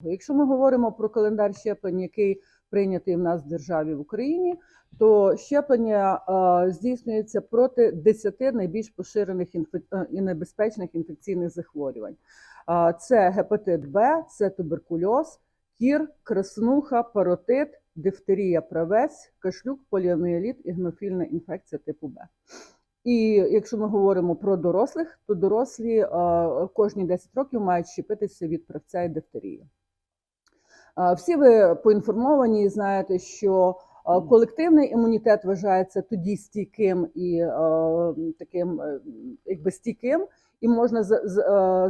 Якщо ми говоримо про календар щеплень, який прийнятий в нас в державі в Україні, то щеплення е, здійснюється проти 10 найбільш поширених е, і небезпечних інфекційних захворювань. Е, Це гепатит Б, це туберкульоз, кір, краснуха, паротит, дифтерія, правець, кашлюк, поліоміеліт і гемофільна інфекція типу Б. І якщо ми говоримо про дорослих, то дорослі е, кожні 10 років мають щепитися від правця і дифтерії. Е, Всі ви поінформовані і знаєте, що е, колективний імунітет вважається тоді стійким і таким якби стійким, і можна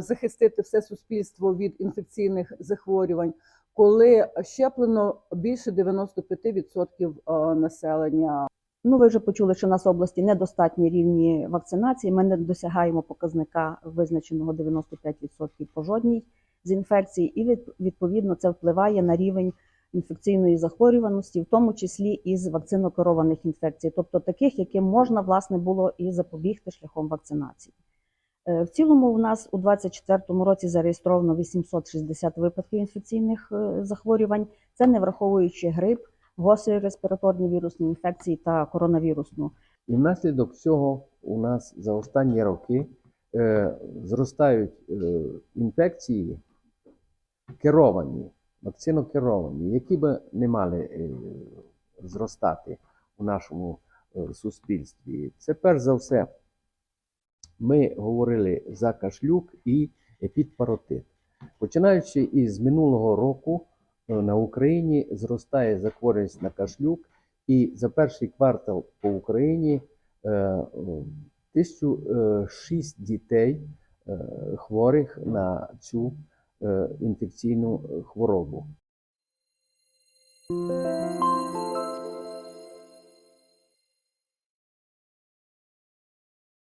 захистити все суспільство від інфекційних захворювань, коли щеплено більше 95% е, населення Ну, ви вже почули, що в нас в області недостатні рівні вакцинації. Ми не досягаємо показника визначеного 95% по жодній з інфекцій, і відповідно це впливає на рівень інфекційної захворюваності, в тому числі із вакцинокерованих інфекцій, тобто таких, яким можна власне було і запобігти шляхом вакцинації. Е, В цілому, у нас у 2024 році зареєстровано 860 випадків інфекційних е, захворювань. Це не враховуючи грип, гострі респіраторні вірусні інфекції та коронавірусну. І внаслідок цього у нас за останні роки е, зростають е, інфекції керовані, вакцинокеровані, які би не мали е, зростати у нашому е, суспільстві. Це перш за все, ми говорили за кашлюк і епідпаротит. Починаючи із минулого року на Україні зростає захворюваність на кашлюк, і за перший квартал по Україні е, е, 1006 дітей е, хворих на цю е, інфекційну хворобу.